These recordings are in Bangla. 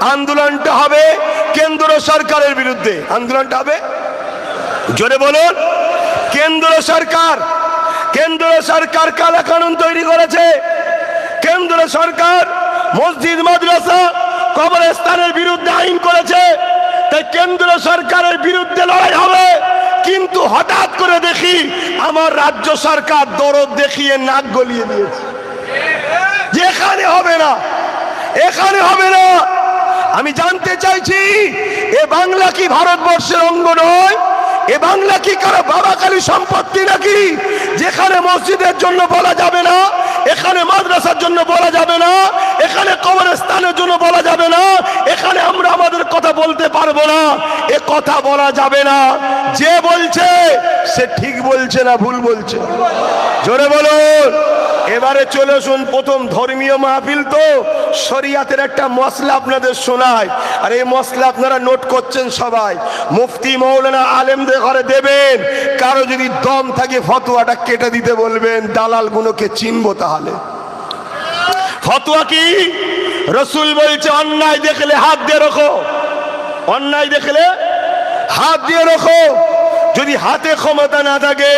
আন্দোলনটা হবে কেন্দ্র সরকারের বিরুদ্ধে। আন্দোলনটা হবে? জোরে বলুন। কেন্দ্র সরকার কেন্দ্র সরকার কালা কানুন তৈরি করেছে। কেন্দ্র সরকার মসজিদ, মাদ্রাসা কবরস্থানের বিরুদ্ধে আইন করেছে। তাই কেন্দ্র সরকারের বিরুদ্ধে লড়াই হবে। কিন্তু হঠাৎ করে দেখি আমার রাজ্য সরকার দরদ দেখিয়ে নাক গলিয়ে দিয়েছে। যেখানে হবে না, এখানে হবে না। আমি জানতে চাইছি, এ বাংলা কি ভারতবর্ষের অঙ্গ নয়? এ বাংলা কি কারও বাবা কালী সম্পত্তি নাকি? যেখানে মসজিদের জন্য বলা যাবে না, এখানে মাদ্রাসার জন্য বলা যাবে না, এখানে কবরস্থানের জন্য বলা যাবে না, এখানে আমরা আমাদের কথা বলতে এ কথা বলা যাবে না। যে বলছে, সে ঠিক বলছে না, ভুল বলছে। জোরে বলুন। এবারে চলে শুন প্রথম ধর্মীয় মাহফিল তো। শরিয়াতের একটা মশলা আপনাদের শোনায় আর এই মশলা আপনারা নোট করছেন সবাই। মুফতি মৌলানা আলেমদের ঘরে দেবেন। কারও যদি দম থাকে, ফতোয়াটা কেটে দিতে বলবেন। দালাল গুলোকে চিনবো তাহলে। ফতোয়া কি? রসুল বলছে, অন্যায় দেখলে হাত দিয়ে রাখো। অন্যায় দেখলে হাত দিয়ে রাখো। যদি হাতে ক্ষমতা না থাকে,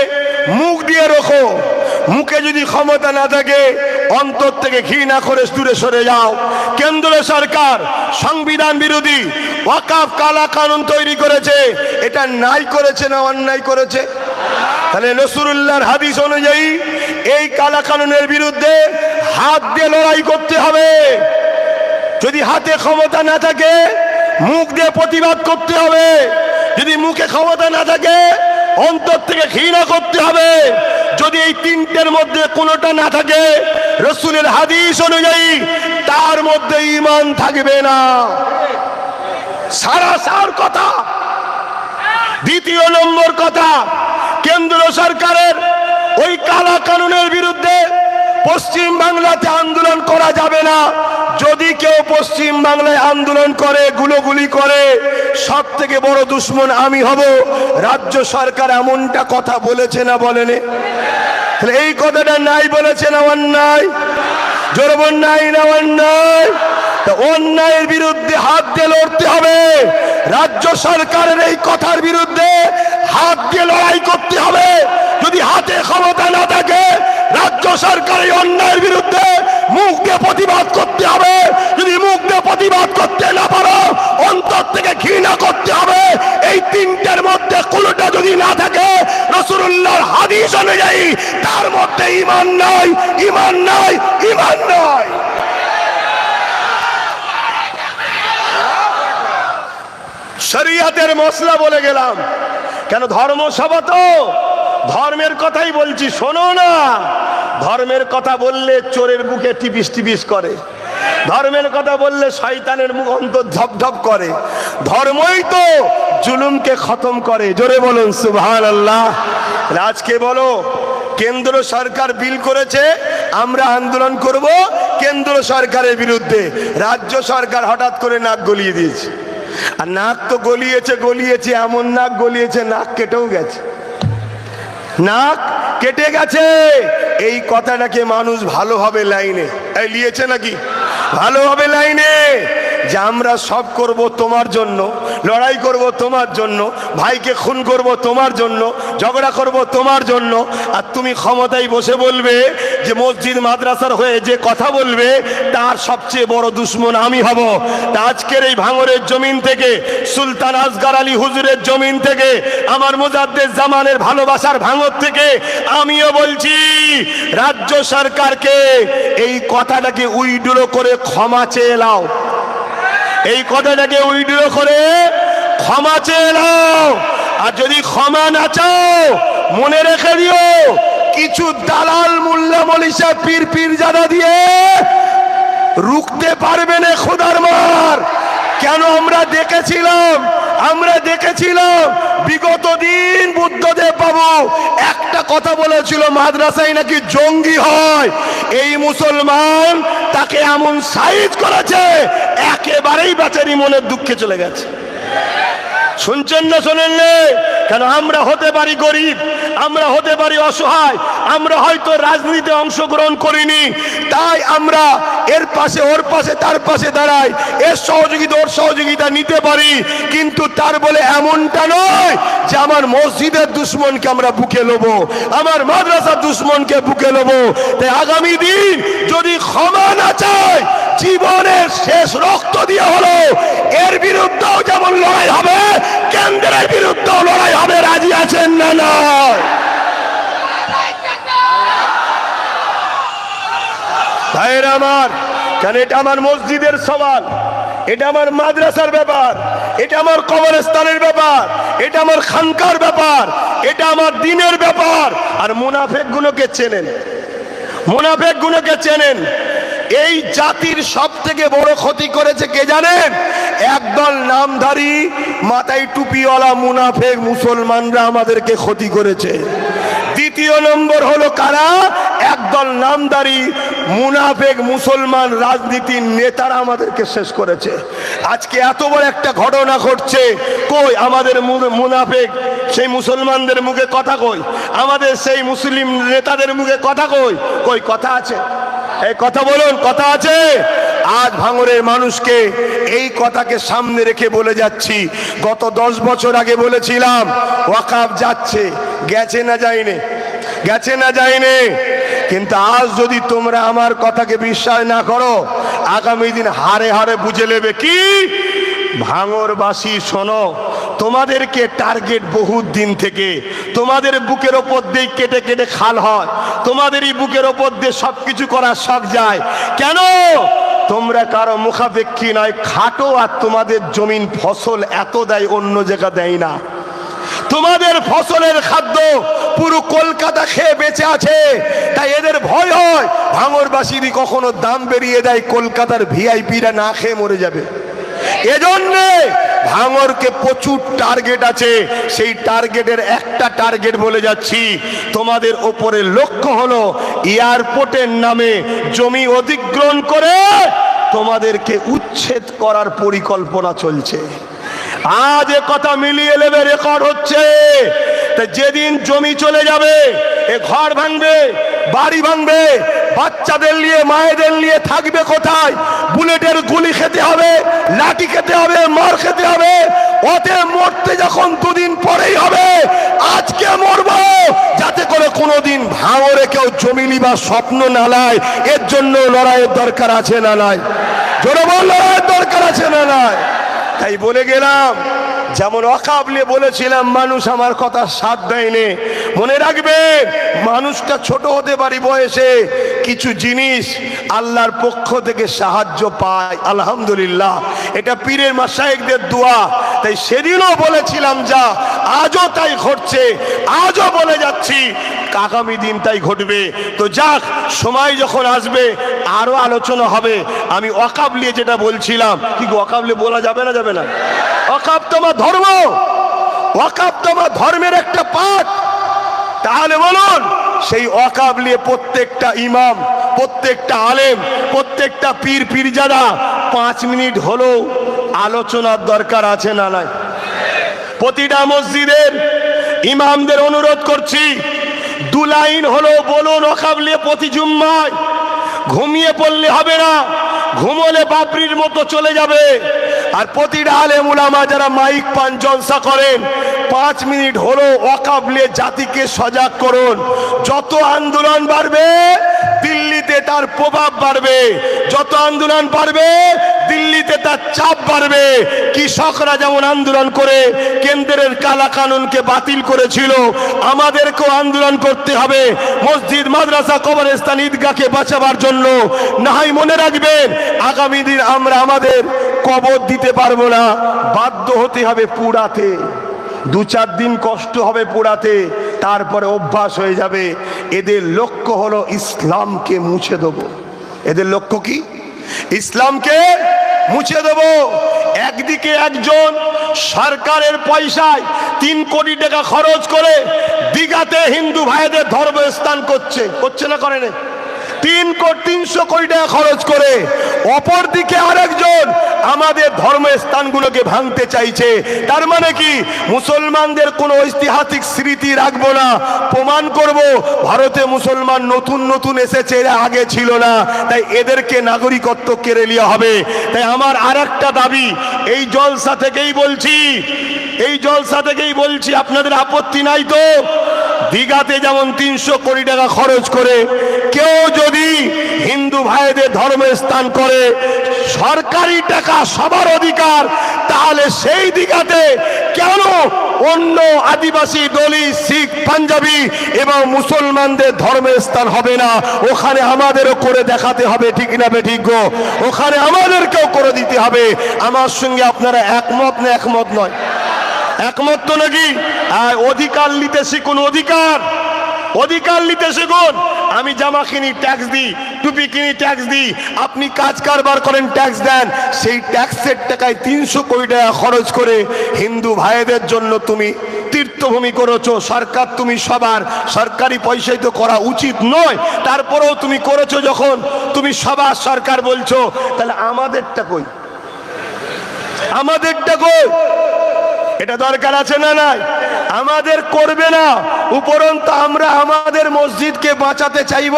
মুখ দিয়ে রাখো। মুখে যদি ক্ষমতা না থাকে, অন্তর থেকে ঘৃণা করে দূরে সরে যাও। কেন্দ্র সরকার, সংবিধান বিরোধী, ওয়াকাফ কালা কানুন তৈরি করেছে। এটা নাই করেছে না অন্যায় করেছে? তাহলে নসরুল্লাহর হাদিস অনুযায়ী, এই কালা কানুনের বিরুদ্ধে হাত দিয়ে লড়াই করতে হবে। যদি হাতে ক্ষমতা না থাকে, মুখ দিয়ে প্রতিবাদ করতে হবে। যদি মুখে ক্ষমতা না থাকে, অন্তর থেকে ঘৃণা করতে হবে। যদি এই তিনটের মধ্যে কোনোটা না থাকে, রসুলের হাদিস অনুযায়ী তার মধ্যে ইমান থাকবে না। সারা সার কথা। দ্বিতীয় নম্বর কথা, কেন্দ্র সরকারের ওই কালা কানুনের বিরুদ্ধে পশ্চিম বাংলাতে আন্দোলন করা যাবে না। যদি কেউ পশ্চিম বাংলায় আন্দোলন করে, গুলোগুলি করে সব থেকে বড় দুশ্মন আমি হব। রাজ্য সরকার এমনটা কথা বলেছে না বলেনি? তাহলে এই কথাটা নাই বলেছে না অন্যায়? জোর নাই না অন্যায়? তা অন্যায়ের বিরুদ্ধে হাত দিয়ে লড়তে হবে। রাজ্য সরকারের এই কথার বিরুদ্ধে হাত দিয়ে লড়াই করতে হবে। যদি হাতে ক্ষমতা না থাকে, রাজ্য সরকার অন্যায়ের বিরুদ্ধে মুখ দিয়ে প্রতিবাদ করতে হবে। যদি মুখ দিয়ে প্রতিবাদ করতে না পারো, অন্তর থেকে ঘৃণা করতে হবে। এই তিনটের মধ্যে কোনোটা যদি না থাকে রসুল্লাহর হাদিস অনুযায়ী তার মধ্যে ইমান নাই ইমান নাই ইমান নাই। শরিয়াতের মশলা বলে গেলাম। কেন ধর্মসভা তো? ধর্মের কথাই বলছি, শোনো না। ধর্মের কথা বললে চোরের বুকে টিপিস টিপিস করে। ধর্মের কথা বললে শয়তানের মুখ অন্তর ধপধপ করে। ধর্মই তো জুলুমকে খতম করে। জোরে বলুন সুবহান আল্লাহ আজকে বলো, কেন্দ্র সরকার বিল করেছে, আমরা আন্দোলন করব কেন্দ্র সরকারের বিরুদ্ধে। রাজ্য সরকার হঠাৎ করে নাক গলিয়ে দিয়েছে। আর নাক তো গলিয়েছে গলিয়েছে, এমন নাক গলিয়েছে, নাক কেটেও গেছে। নাক কেটে গেছে। এই কথাটাকে মানুষ ভালোভাবে লাইনে লিয়েছে নাকি? ভালোভাবে লাইনে। যে আমরা সব করব তোমার জন্য, লড়াই করব তোমার জন্য, ভাইকে খুন করব তোমার জন্য, ঝগড়া করব তোমার জন্য, আর তুমি ক্ষমতায় বসে বলবে যে মসজিদ মাদ্রাসার হয়ে যে কথা বলবে, তার সবচেয়ে বড় দুশ্মন আমি হব। তা আজকের এই ভাঙরের জমিন থেকে, সুলতান আসগার আলী হুজুরের জমিন থেকে, আমার মুজাদ্দের জামানের ভালোবাসার ভাঙর থেকে, আমিও বলছি, রাজ্য সরকারকে এই কথাটাকে উইডুলো করে ক্ষমা চেয়ে নাও। এই কথাটাকে উইড্রো করে ক্ষমা চেয়ে নাও। আর যদি ক্ষমা না চাও, মনে রেখে দিও, কিছু দালাল মোল্লা মলিশা পীর পীর জানা দিয়ে রুখতে পারবে না খোদার মার। কেন আমরা দেখেছিলাম আমরা দেখেছিলাম, বিগত দিন বুদ্ধদেব বাবু একটা কথা বলেছিল, মাদ্রাসায় নাকি জঙ্গি হয়। এই মুসলমান তাকে এমন সাইজ করেছে, একেবারেই বেচারি মনের দুঃখে চলে গেছে। শুনছেন না শোনেন কেন আমরা হতে পারি গরিব, আমরা হতে পারি অসহায়, আমরা হয়তো রাজনীতিতে অংশগ্রহণ করিনি, তাই আমরা এর পাশে, ওর পাশে, তার পাশে দাঁড়াই, এর সহযোগিতা, ওর সহযোগিতা নিতে পারি, কিন্তু তার বলে এমনটা নয় যে আমার মসজিদের দুশ্মনকে আমরা বুকে নেব আমার মাদ্রাসার দুশ্মনকে বুকে নেব তাই আগামী দিন যদি ক্ষমা না চায়, জীবনের শেষ রক্ত দিয়ে হলো এর বিরুদ্ধেও যেমন লড়াই হবে, কেন্দ্রের বিরুদ্ধেও লড়াই হবে, রাজি আছেন না না এটা আমার মসজিদের এটা আমার মাদ্রাসার ব্যাপার, এটা আমার ব্যাপার, এটা আমার খানকার ব্যাপার, এটা আমার দিনের ব্যাপার। আর মুনাফেক গুলোকে চেনেন মুনাফেক গুলোকে চেনেন। এই জাতির সব থেকে বড় ক্ষতি করেছে কে জানেন? একদল নামধারী, মাথায় টুপিওয়ালা মুনাফেক মুসলমানরা আমাদেরকে ক্ষতি করেছে। দ্বিতীয় নম্বর হলো কারা? একদল নামদারি মুনাফেক মুসলমান রাজনীতির নেতারা আমাদেরকে শেষ করেছে। আজকে এত বড় একটা ঘটনা ঘটছে। কই আমাদের মুনাফেক, সেই মুসলমানদের মুখে কথা কই? আমাদের সেই মুসলিম নেতাদের মুখে কথা কই? কই কথা আছে? এই কথা বলুন, কথা আছে? আজ ভাঙরের মানুষকে এই কথাকে সামনে রেখে বলে যাচ্ছি। গত দশ বছর আগে বলেছিলাম ওয়াকাফ যাচ্ছে, গেছে না যায়নি? গেছে না যায়নি? কিন্তু আজ যদি তোমরা আমার কথাকে বিশ্বাস না করো, আগামী দিন হারে হারে বুঝে নেবে কি? ভাঙরবাসী শোনো তোমাদেরকে টার্গেট বহুত দিন থেকে। তোমাদের বুকের ওপর দিয়ে কেটে কেটে খাল হয়। তোমাদেরই বুকের ওপর দিয়ে সব কিছু করার শখ যায়। কেন? তোমরা কারও মুখাপেক্ষী নয়, খাটো আর তোমাদের জমিন ফসল এত দেয়, অন্য জায়গা দেয় না। তোমাদের ফসলের খাদ্য পুরো কলকাতা খেয়ে বেঁচে আছে। তাই এদের ভয় হয় ভাঙরবাসীরই কখনো দাম বেরিয়ে দেয়, কলকাতার ভিআইপিরা না খেয়ে মরে যাবে। এজন্যে ভাঙরকে প্রচুর টার্গেট আছে। সেই টার্গেটের একটা টার্গেট বলে যাচ্ছি। তোমাদের ওপরে লক্ষ্য হলো এয়ারপোর্টের নামে জমি অধিগ্রহণ করে তোমাদেরকে উচ্ছেদ করার পরিকল্পনা চলছে। আজ এ কথা মিলিয়ে নেবে রেকর্ড হচ্ছে। যেদিন জমি চলে যাবে, এ ঘর ভাঙবে, বাড়ি ভাঙবে বাচ্চাদের নিয়ে, মায়েদের নিয়ে থাকবে কোথায়? বুলেটের গুলি খেতে হবে, লাঠি খেতে হবে, মার খেতে হবে। ওতে মরতে যখন দুদিন পরেই হবে, আজকে মরবো। যাতে করে কোনোদিন ভাঙরে কেউ জমি নিবার স্বপ্ন না লায় এর জন্য লড়াইয়ের দরকার আছে না নাই? বল, লড়াইয়ের দরকার আছে না নাই? তাই বলে গেলাম যেমন অকাবলে বলেছিলাম, মানুষ আমার কথা সাথ দেয়নি। মনে রাখবেন মানুষটা ছোট হতে পারি বয়সে, কিছু জিনিস আল্লাহর পক্ষ থেকে সাহায্য পায়, আলহামদুলিল্লাহ। এটা পীরের মাসায়েকদের দোয়া। তাই সেদিনও বলেছিলাম যা, আজও তাই ঘটছে, আজও বলে যাচ্ছি। আগামী দিন তাই ঘটবে। তো যাক, সময় যখন আসবে, আরও আলোচনা হবে। আমি অকাবলিয়ে যেটা বলছিলাম, কি অকাবলি বলা যাবে না যাবে না? অকাব তোমার ধর্ম। অকাব তোমার ধর্মের একটা পাঠ। তাহলে বলুন, সেই অকাবলিয়ে প্রত্যেকটা ইমাম, প্রত্যেকটা আলেম, প্রত্যেকটা পীর, পীরজাদা পাঁচ মিনিট হলেও আলোচনার দরকার আছে না নাই? প্রতিটা মসজিদের ইমামদের অনুরোধ করছি দু লাইন হলো, বলুন অকাবলিয়ে প্রতি জুম্মায়। ঘুমিয়ে পড়লে হবে না, ঘুমলে বাবরির মতো চলে যাবে। আর প্রতিটা ডালে মুলামা যারা মাইক পান, জলসা করেন, পাঁচ মিনিট হলো অকাবলে জাতিকে সজাগ করুন। যত আন্দোলন বাড়বে দিল্লিতে তার প্রভাব বাড়বে, যত আন্দোলন বাড়বে, দিল্লিতে তার চাপ বাড়বে। কৃষকরা যেমন আন্দোলন করে, কেন্দ্রের কালা কানুনকে বাতিল করেছিল, আমাদেরকেও আন্দোলন করতে হবে। মসজিদ, মাদ্রাসা, কবরস্থান, ঈদগাহকে বাঁচাবার জন্য। নাহাই মনে রাখবেন, আগামী দিন আমরা আমাদের কবর দিতে পারব না, বাধ্য হতে হবে পুরাতে। দু চার দিন কষ্ট হবে পোড়াতে তারপরে অভ্যাস হয়ে যাবে। এদের লক্ষ্য হলো ইসলামকে মুছে দেব। এদের লক্ষ্য কি? ইসলামকে মুছে দেব। একদিকে একজন সরকারের পয়সায় তিন কোটি টাকা খরচ করে দিঘাতে হিন্দু ভাইদের ধর্মস্থান করছে। করছে না করে না তিন তিনশো কোটি টাকা খরচ করে অপর দিকে আরেকজন আমাদের ধর্ম স্থানগুলোকে ভাঙতে চাইছে। তার মানে কি? মুসলমানদের কোনো ঐতিহাসিক স্মৃতি রাখব না। প্রমাণ করব, ভারতে মুসলমান নতুন নতুন এসেছে, এরা আগে ছিল না। তাই এদেরকে নাগরিকত্ব কেড়ে নেওয়া হবে। তাই আমার আর দাবি, এই জলসা থেকেই বলছি, এই জলসা থেকেই বলছি, আপনাদের আপত্তি নাই তো? দীঘাতে যেমন তিনশো কোটি টাকা খরচ করে, কেউ যদি হিন্দু ভাইদের ধর্মের স্থান করে, সরকারি টাকা সবার অধিকার, তাহলে সেই দীঘাতে কেন অন্য আদিবাসী দলি শিখ, পাঞ্জাবি এবং মুসলমানদের ধর্মের স্থান হবে না? ওখানে আমাদেরও করে দেখাতে হবে, ঠিক না ঠিক গো? ওখানে আমাদেরকেও করে দিতে হবে। আমার সঙ্গে আপনারা একমত না একমত নয়? একমত তো নাকি অধিকার নিতে শিখুন অধিকার। অধিকার নিতে শিখুন। আমি জামা কিনি ট্যাক্স দিই, টুপি কিনি ট্যাক্স দিই। আপনি কাজ কারবার করেন ট্যাক্স দেন। সেই ট্যাক্সের টাকায় তিনশো কোটি টাকা খরচ করে হিন্দু ভাইদের জন্য তুমি তীর্থভূমি করেছ। সরকার তুমি সবার। সরকারি পয়সায় তো করা উচিত নয়। তারপরেও তুমি করেছ যখন তুমি সবার সরকার বলছো। তাহলে আমাদেরটা কই? আমাদেরটা কই? এটা দরকার আছে না নাই? আমাদের করবে না। উপরন্ত আমরা আমাদের মসজিদকে বাঁচাতে চাইব।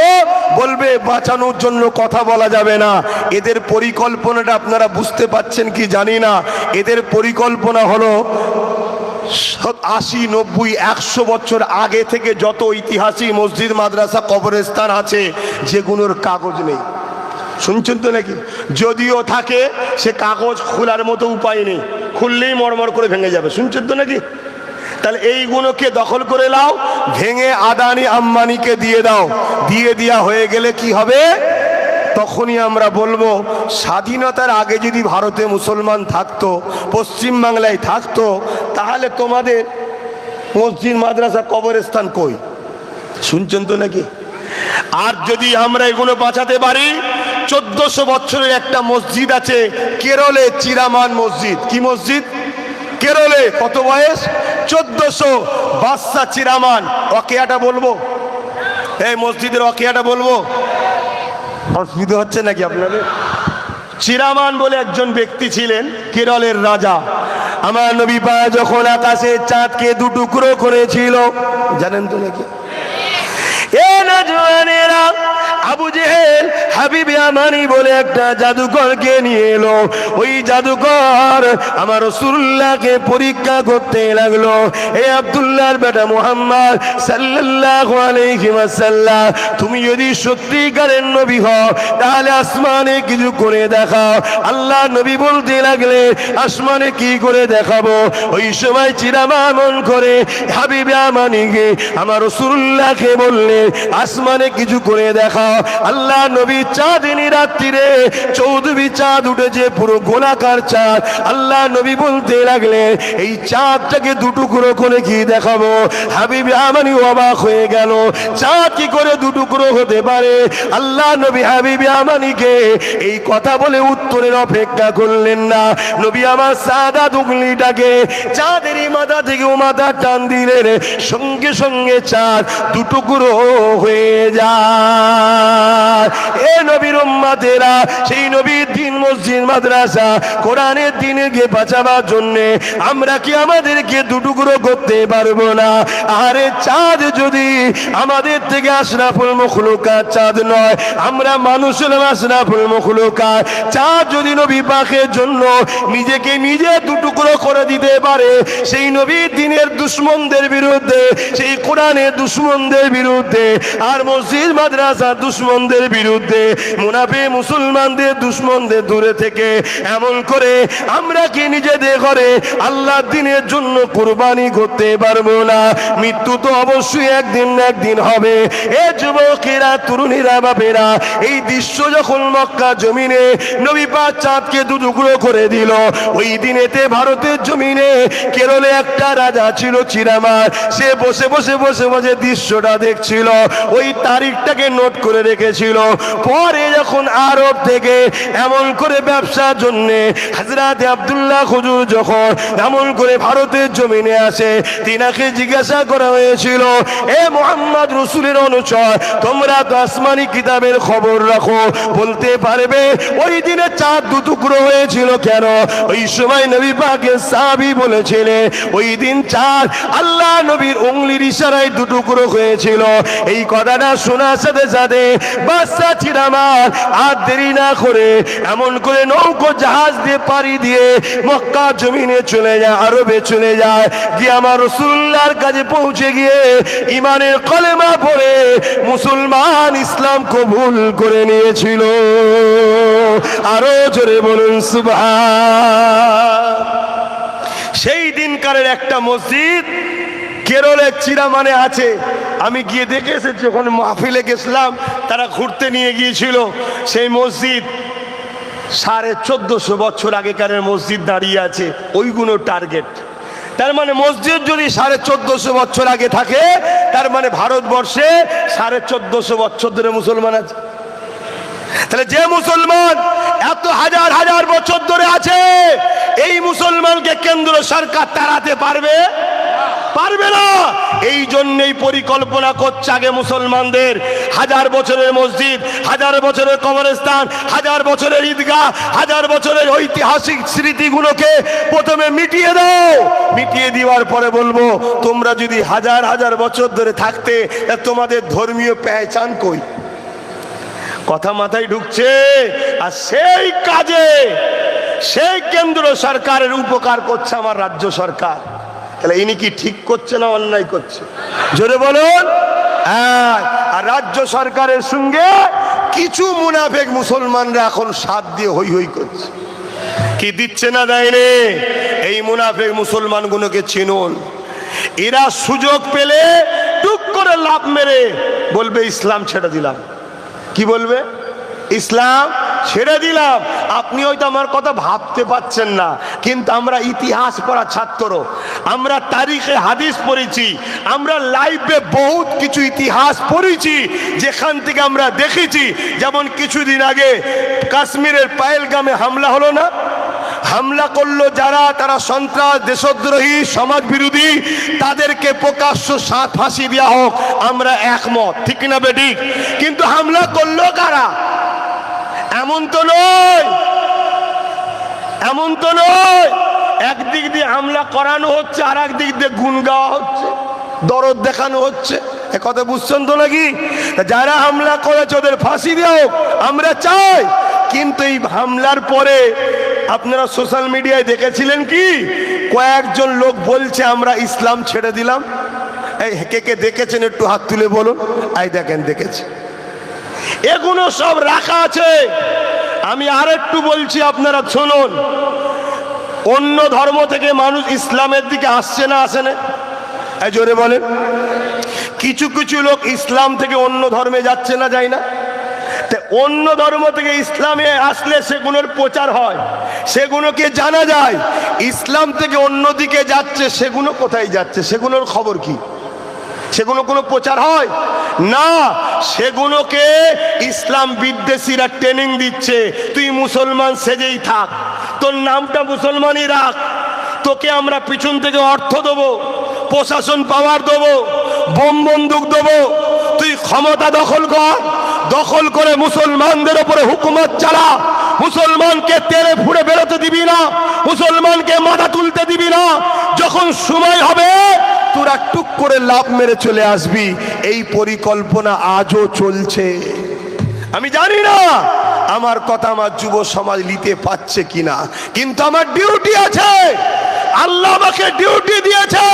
বলবে, বাঁচানোর জন্য কথা বলা যাবে না। এদের পরিকল্পনাটা আপনারা বুঝতে পাচ্ছেন কি জানি না। এদের পরিকল্পনা হলো আশি, নব্বই, একশো বছর আগে থেকে যত ঐতিহাসিক মসজিদ, মাদ্রাসা, কবরস্থান আছে, যেগুলোর কাগজ নেই। শুনছেন তো নাকি? যদিও থাকে, সে কাগজ খোলার মতো উপায় নেই। খুললেই মরমর করে ভেঙে যাবে। শুনছেন তো নাকি? তাহলে এইগুলোকে দখল করে লাও ভেঙে আদানি আম্বানিকে দিয়ে দাও। দিয়ে দেওয়া হয়ে গেলে কি হবে? তখনই আমরা বলব, স্বাধীনতার আগে যদি ভারতে মুসলমান থাকতো, পশ্চিম বাংলায় থাকতো, তাহলে তোমাদের মসজিদ, মাদ্রাসা, কবরস্থান কই? শুনছেন তো নাকি? আর যদি আমরা এগুলো বাঁচাতে পারি চোদ্দশো বছরের একটা মসজিদ আছে কেরলে চিরামান মসজিদ। কি মসজিদ? কেরলে, কত বয়স? চোদ্দশো বাদশা চিরামান। অকেয়াটা বলব? এই মসজিদের অকেয়াটা বলব? অসুবিধা হচ্ছে নাকি আপনাদের? চিরামান বলে একজন ব্যক্তি ছিলেন, কেরলের রাজা। আমার নবী পায় যখন আকাশে চাঁদকে দুটুকরো করেছিল, জানেন তো নাকি? আবু জেহেল হাবিব আমানি বলে একটা জাদুকরকে নিয়ে এলো। ওই জাদুকর আমার রসুল্লাহকে পরীক্ষা করতে লাগল। এ আব্দুল্লাহর বেটা মুহাম্মদ সাল্লাল্লাহু আলাইহি ওয়াসাল্লাম, তুমি যদি সত্যিকারের নবী হও, তাহলে আসমানে কিছু করে দেখাও। আল্লাহ নবী বলতে লাগলে, আসমানে কি করে দেখাবো? ওই সময় চিরামা মন করে হাবিবে আমানিকে আমার রসুল্লাহকে বললে, আসমানে কিছু করে দেখাও। আল্লাহ নবী চাঁদিনী রাত্রিরে চৌধুরী চাঁদ উঠেছে পুরো গোলাকার চাঁদ। আল্লাহ নবী বলতে লাগলে এই চাঁদটাকে দুটুকরো করে কি দেখাবো? হাবিব আমানি অবাক হয়ে গেল। চাঁদ কি করে দুটুকরো হতে পারে? আল্লাহ নবী হাবিব আমানিকে এই কথা বলে উত্তরের অপেক্ষা করলেন না। নবী আমার সাদা দুগলিটাকে চাঁদেরই মাথা থেকে ও মাথা টান দিলেন। সঙ্গে সঙ্গে চাঁদ দুটুকরো হয়ে যায়। এ নবীর উম্মাতেরা সেই নবীর দিন মসজিদ, মাদ্রাসা, কোরআনের দিনে গিয়ে বাঁচাবার জন্য আমরা কি আমাদেরকে করতে পারব না? আরে চাঁদ যদি আমাদের থেকে আশরাফুল চাঁদ নয়, আমরা আশরাফুল চাঁদ যদি নবী পাকের জন্য নিজেকে নিজে দুটুকরো করে দিতে পারে, সেই নবীর দিনের দুশ্মনদের বিরুদ্ধে, সেই কোরআনের দুশ্মনদের বিরুদ্ধে, আর মসজিদ মাদ্রাসা দুশ্মনদের বিরুদ্ধে, মুনাফে মুসলমানদের, দুশ্মনদের দূরে থেকে এমন করে আমরা কি নিজেদের ঘরে আল্লাহ দিনের জন্য কুরবানি করতে পারব না? মৃত্যু তো অবশ্যই একদিন না একদিন হবে। এ যুবকেরা, তরুণীরা, বাপেরা, এই দৃশ্য যখন মক্কা জমিনে নবী পাক চাঁদকে দু টুকরো করে দিল, ওই দিনেতে ভারতের জমিনে কেরলে একটা রাজা ছিল চিরামার। সে বসে বসে বসে বসে দৃশ্যটা দেখছিল। ওই তারিখটাকে নোট করে রেখেছিল। গিয়েছিল পরে যখন আরব থেকে এমন করে ব্যবসার জন্য হাজরাত আব্দুল্লাহ হুজুর যখন এমন করে ভারতের জমিনে আসে, তিনাকে জিজ্ঞাসা করা হয়েছিল, এ মোহাম্মদ রসুলের অনুচর, তোমরা তো আসমানি কিতাবের খবর রাখো, বলতে পারবে ওই দিনে চাঁদ দু টুকরো হয়েছিল কেন? ওই সময় নবী পাকে সাহাবী বলেছিলেন, ওই দিন চাঁদ আল্লাহ নবীর উংলির ইশারায় দু টুকরো হয়েছিল। এই কথাটা শোনার সাথে সাথে বাচ্চা ছিলামার আর দেরি না করে এমন করে নৌকো জাহাজ দিয়ে পাড়ি দিয়ে মক্কা জমিনে চলে যায়, আরবে চলে যায়। গিয়ে আমার রসুল্লাহর কাছে পৌঁছে গিয়ে ইমানের কলেমা পড়ে মুসলমান ইসলাম কবুল করে নিয়েছিল। আরও জোরে বলুন সুবাহ সেই দিনকারের একটা মসজিদ, কেরলের চিরামানে আছে। আমি গিয়ে দেখে এসেছি ওখানে মাহফিলে গেছিলাম, তারা ঘুরতে নিয়ে গিয়েছিল। সেই মসজিদ সাড়ে চোদ্দশো বছর আগেকারের মসজিদ দাঁড়িয়ে আছে, ওইগুলো টার্গেট। তার মানে মসজিদ যদি সাড়ে চোদ্দশো বছর আগে থাকে, তার মানে ভারতবর্ষে সাড়ে চোদ্দশো বছর ধরে মুসলমান আছে। তাহলে যে মুসলমান এত হাজার হাজার বছর ধরে আছে, এই মুসলমানকে কেন্দ্র সরকার তাড়াতে পারবে? পারবে না। এই জন্যই পরিকল্পনা করছে আগে মুসলমানদের। হাজার বছরের মসজিদ, হাজার বছরের কবরস্থান, হাজার বছরের ঈদগাহ, হাজার বছরের ঐতিহাসিক স্মৃতিগুলোকে প্রথমে মিটিয়ে দাও। মিটিয়ে দেওয়ার পরে বলব, তোমরা যদি হাজার হাজার বছর ধরে থাকতে তোমাদের ধর্মীয় পেহচান কই? কথা মাথায় ঢুকছে। আর সেই কাজে, সেই কেন্দ্র সরকারের উপকার করছে আমার রাজ্য সরকার। তাহলে ইনি কি ঠিক করছে না অন্যায় করছে? জোরে বলুন। হ্যাঁ, আর রাজ্য সরকারের সঙ্গে কিছু মুনাফেক মুসলমানরা এখন সাথ দিয়ে হই হই করছে। কি দিচ্ছে না দেয়নি? এই মুনাফেক মুসলমানগুলোকে চিনুন। এরা সুযোগ পেলে টুক করে লাভ মেরে বলবে ইসলাম ছেড়ে দিলাম। কি বলবে? ইসলাম ছেড়ে দিলাম। আপনি হয়তো আমার কথা ভাবতে পাচ্ছেন না, কিন্তু আমরা ইতিহাস পড়া ছাত্র। আমরা তারিখে হাদিস পড়েছি, আমরা লাইফে বহুত কিছু ইতিহাস পড়েছি, যেখান থেকে আমরা দেখেছি, যেমন কিছুদিন আগে কাশ্মীরের পায়েলগামে হামলা হলো না? হামলা করল যারা, তারা সন্ত্রাস, দেশদ্রোহী সমাজ বিরোধী তাদেরকে প্রকাশ্য সাত ফাঁসি দেওয়া হোক, আমরা একমত। ঠিক না বেঠিক? কিন্তু হামলা করল কারা? এমন তো নয়। এমন তো নয়। একদিক দিয়ে হামলা করানো হচ্ছে আর একদিক দিয়ে গুণ গাওয়া হচ্ছে, দরদ দেখানো হচ্ছে। এ কথা বুঝছেন তো নাকি? যারা হামলা করেছে, ওদের ফাঁসি দেওয়া আমরা চাই। কিন্তু এই হামলার পরে আপনারা সোশ্যাল মিডিয়ায় দেখেছিলেন কি? কয়েকজন লোক বলছে, আমরা ইসলাম ছেড়ে দিলাম। এই কে কে দেখেছেন, একটু হাত তুলে বলুন। আই দেখেন, দেখেছি। এগুলো সব রাখা আছে। আমি আর একটু বলছি আপনারা শুনুন। অন্য ধর্ম থেকে মানুষ ইসলামের দিকে আসছে না আসে না? জোরে বলেন। কিছু কিছু লোক ইসলাম থেকে অন্য ধর্মে যাচ্ছে না যায় না? অন্য ধর্ম থেকে ইসলামে আসলে সেগুলোর প্রচার হয়। সেগুলোকে জানা যায়। ইসলাম থেকে অন্যদিকে যাচ্ছে, সেগুলো কোথায় যাচ্ছে? সেগুলোর খবর কি? সেগুলো কোনো প্রচার হয়? না, সেগুলোকে ইসলাম বিদ্বেষীরা ট্রেনিং দিচ্ছে। তুই মুসলমান সেজেই থাক। তোর নামটা মুসলমানই রাখ। তোকে আমরা পিছন থেকে অর্থ দেবো, প্রশাসন পাওয়ার দেবো, বোম বন্দুক দেবো। তুই ক্ষমতা দখল কর। দখল করে মুসলমানদের উপরে হুকুমত চালা। মুসলমানকে তেরে ফুড়ে বেরোতে দিবি না। মুসলমানকে মাথা তুলতে দিবি না। যখন সময় হবে তোরা টুক করে লাভ মেরে চলে আসবি। এই পরিকল্পনা আজও চলছে। আমি জানি না আমার কথা আমার যুব সমাজ নিতে পাচ্ছে কিনা, কিন্তু আমার ডিউটি আছে। আল্লাহ আমাকে ডিউটি দিয়েছে।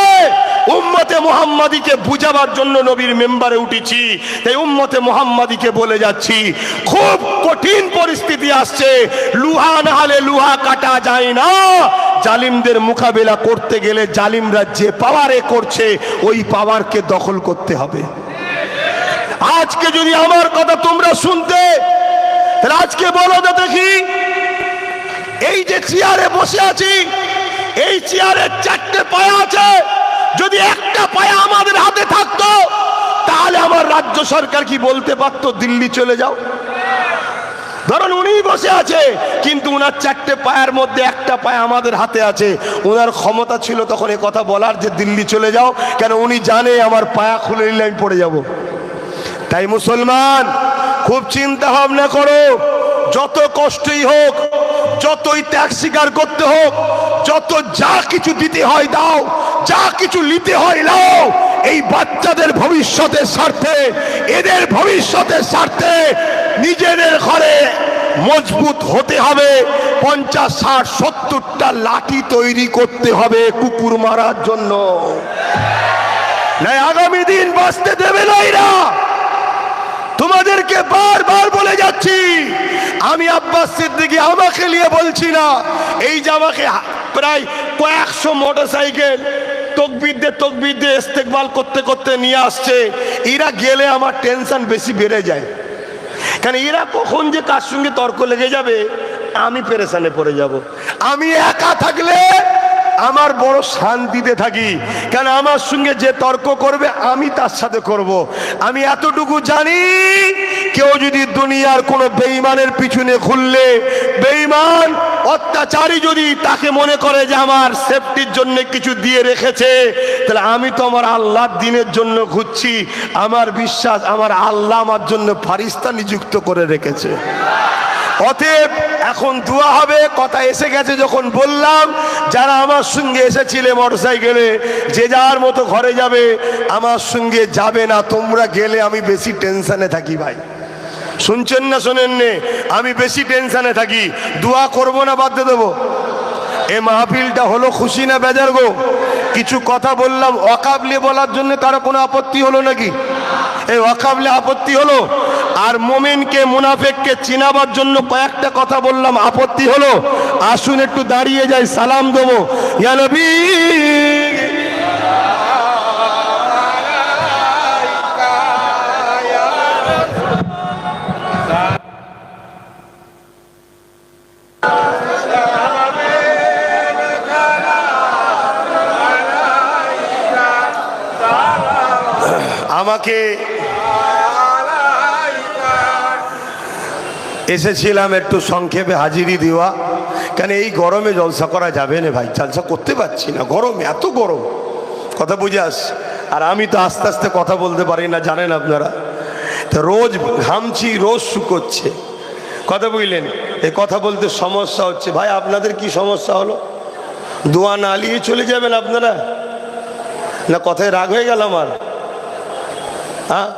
উম্মতে মোহাম্মদীকে বুঝাবার জন্য নবীর মেম্বারে উঠেছি। তাই উম্মতে মোহাম্মদীকে বলে যাচ্ছি, খুব কঠিন পরিস্থিতি আসছে। লুহা না হলে লুহা কাটা যায় না। জালিমদের মোকাবেলা করতে গেলে জালিমরা যে পাওয়ারে করছে, ওই পাওয়ারকে দখল করতে হবে। আজকে যদি আমার কথা তোমরা শুনতে, তাহলে আজকে বলো তো দেখি, এই যে চেয়ারে বসে আছি, এই চেয়ারের চারটে পায়া আছে, যদি একটা পায়া আমাদের হাতে থাকতো, তাহলে আমার রাজ্য সরকার কি বলতে পারতো, দিল্লি চলে যাও? ধরুন উনি বসে আছে, কিন্তু উনার চারটে পায়ের মধ্যে একটা পায়ে আমাদের হাতে আছে। ওনার ক্ষমতা ছিল তখন এ কথা বলার যে দিল্লি চলে যাও, কেন উনি জানে আমার পায়া খুলে নিলে আমি পড়ে যাব। তাই মুসলমান, খুব চিন্তা ভাবনা করো, যত কষ্টই হোক, যতই ত্যাগ স্বীকার করতে হোক, যত যা কিছু দিতে হয় দাও, যা কিছু নিতে হয় নাও, এই বাচ্চাদের ভবিষ্যতের স্বার্থে, এদের ভবিষ্যতের স্বার্থে নিজেদের ঘরে মজবুত হতে হবে। পঞ্চাশ, ষাট, সত্তরটা লাঠি তৈরি করতে হবে কুকুর মারার জন্য। আগামী দিন বাঁচতে দেবে না এরা। তোমাদেরকে বারবার বলে যাচ্ছি, আমি আব্বাস সিদ্দিকি, আমাকে নিয়ে বলছি না। এই যে আমাকে প্রায় কয়েকশো মোটর সাইকেল তকবিরদের তকবিরদের ইস্তেকবাল করতে করতে নিয়ে আসছে, এরা গেলে আমার টেনশন বেশি বেড়ে যায়। কারণ এরা কখন যে কার সঙ্গে তর্ক লেগে যাবে, আমি পেরেশানে পড়ে যাব আমি একা থাকলে আমার বড় শান্তিতে থাকি কেন আমার সঙ্গে যে তর্ক করবে, আমি তার সাথে করব। আমি এতটুকু জানি, কেউ যদি দুনিয়ার কোনো বেইমানের পিছনে খুললে বেইমান অত্যাচারী যদি তাকে মনে করে যে আমার সেফটির জন্য কিছু দিয়ে রেখেছে, তাহলে আমি তো আমার আল্লাহর দিনের জন্য ঘুরছি আমার বিশ্বাস আমার আল্লাহ আমার জন্য ফারিস্তা নিযুক্ত করে রেখেছে। অতএব এখন দোয়া হবে, কথা এসে গেছে যখন বললাম, যারা আমার সঙ্গে এসেছিলে মোটরসাইকেলে, যে যার মতো ঘরে যাবে, আমার সঙ্গে যাবে না, তোমরা গেলে আমি বেশি টেনশনে থাকি ভাই। শুনছেন না শোনেন নে আমি বেশি টেনশনে থাকি। দোয়া করব না, বাদ দেবো। এ মাহফিলটা হলো খুশি না বেজার গো? কিছু কথা বললাম, অকাবলে বলার জন্য কারও কোনো আপত্তি হলো নাকি? এই অকাবলে আপত্তি হলো? আর মোমেনকে, মুনাফেককে চিনাবার জন্য কয়েকটা কথা বললাম, আপত্তি হলো? আসুন একটু দাঁড়িয়ে যাই, সালাম দেবো। ইয়া আমাকে এসেছিলাম একটু সংক্ষেপে হাজিরি দেওয়া। কেন এই গরমে জলসা করা যাবে না ভাই? জলসা করতে পারছি না। গরম, এত গরম। কথা বুঝে আস। আর আমি তো আস্তে আস্তে কথা বলতে পারি না, জানেন আপনারা। তো রোজ ঘামছি, রোজ শুকোচ্ছে। কথা বুঝলেন? এই কথা বলতে সমস্যা হচ্ছে। ভাই, আপনাদের কি সমস্যা হলো? দোয়া না নিয়ে চলে যাবেন আপনারা? না, কথায় রাগ হয়ে গেল আমার। হ্যাঁ?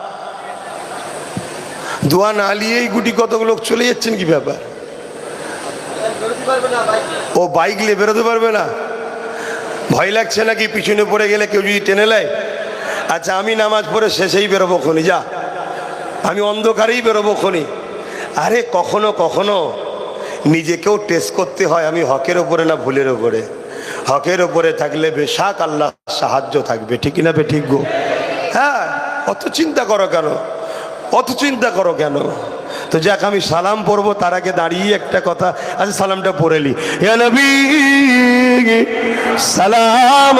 দোয়া না নিয়েই গুটি কতক লোক চলে যাচ্ছেন কি ব্যাপার? ও বাইক নিয়ে বেরোতে পারবে না। ভয় লাগছে নাকি পিছনে পড়ে গেলে কেউ যদি টেনে নেয়? আচ্ছা আমি নামাজ পড়ে শেষেই বেরোবো খনি যা। আমি অন্ধকারেই বেরোবো খনি আরে, কখনো কখনো নিজেকেও টেস্ট করতে হয়, আমি হকের ওপরে না ভুলের ওপরে। হকের ওপরে থাকলে বেশাক আল্লাহ সাহায্য থাকবে, ঠিক না বে ঠিক গো? হ্যাঁ অত চিন্তা করো কেন? অত চিন্তা করো কেন? তো যাক, আমি সালাম পড়ব, তার আগে দাঁড়িয়ে একটা কথা। আচ্ছা সালামটা পড়ে নবী, সালাম।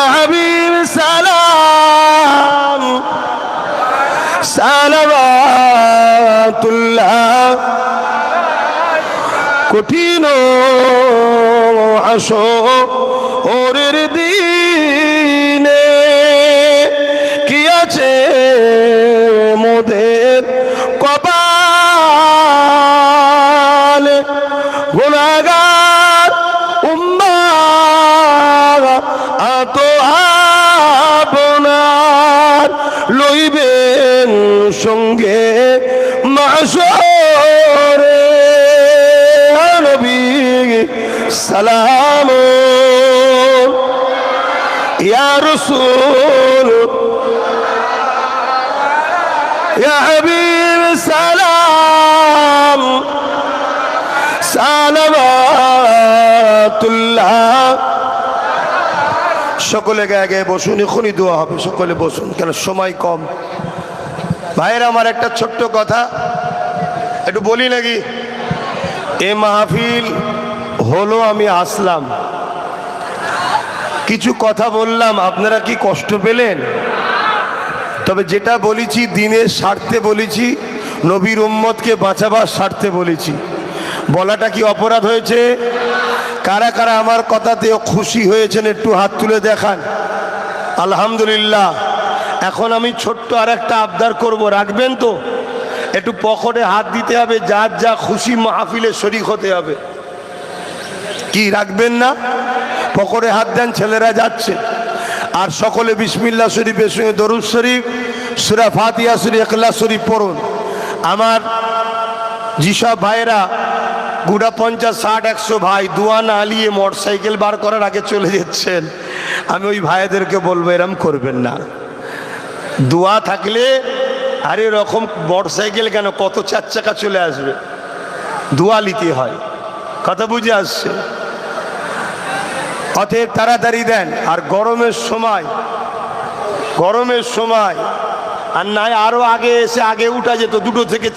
হাবিব, সালাম। সালামাতুল্লাহ। কঠিন আসো ওরের দিনে। কি আছে মোদের কপাল? গুণাগার উম্মা আত আপনার লইবেন সঙ্গে। সালাম। ইয়া রসুল। সালাম। সালামাতুল্লাহ। সকলে গায়ে গায়ে বসুন, এখনই দোয়া হবে, সকলে বসুন, কেন সময় কম। ভাইয়ের আমার একটা ছোট্ট কথা, একটু বলি নাকি? এ মাহফিল হলো আমি আসলাম। কিছু কথা বললাম, আপনারা কি কষ্ট পেলেন? তবে যেটা বলেছি, দিনের স্বার্থে বলেছি, নবীর উম্মতকে বাঁচাবার স্বার্থে বলেছি। বলাটা কি অপরাধ হয়েছে? কারা কারা আমার কথাতে খুশি হয়েছেন, একটু হাত তুলে দেখান। আলহামদুলিল্লাহ, এখন আমি ছোট্ট আর একটা আবদার করব, রাখবেন তো? একটু পকেটে হাত দিতে হবে, যার যা খুশি মাহফিলে শরিক হতে হবে। কি রাখবেন না? পকরে হাত দেন, ছেলেরা যাচ্ছে। আর সকলে বিসমিল্লা শরীফের সঙ্গে দরুদ শরীফ, সুরা ফাতিয়া শরীফ একলা শরীফ পড়ুন। আমার যেসব ভাইয়েরা গুড়া পঞ্চাশ, ষাট, একশো ভাই দুয়া না আলিয়ে মোটর সাইকেল বার করার আগে চলে যাচ্ছেন, আমি ওই ভাইদেরকে বলব, এরম করবেন না। দোয়া থাকলে, আর এরকম মোটর সাইকেল কেন? কত চার চাকা চলে আসবে। দোয়া নিতে হয়। কথা বুঝে আসছে? অতএব তাড়াতাড়ি দেন। আর গরমের সময় গরমের সময়, আর নাই, আরও আগে এসে আগে উঠা যেত, দুটো থেকে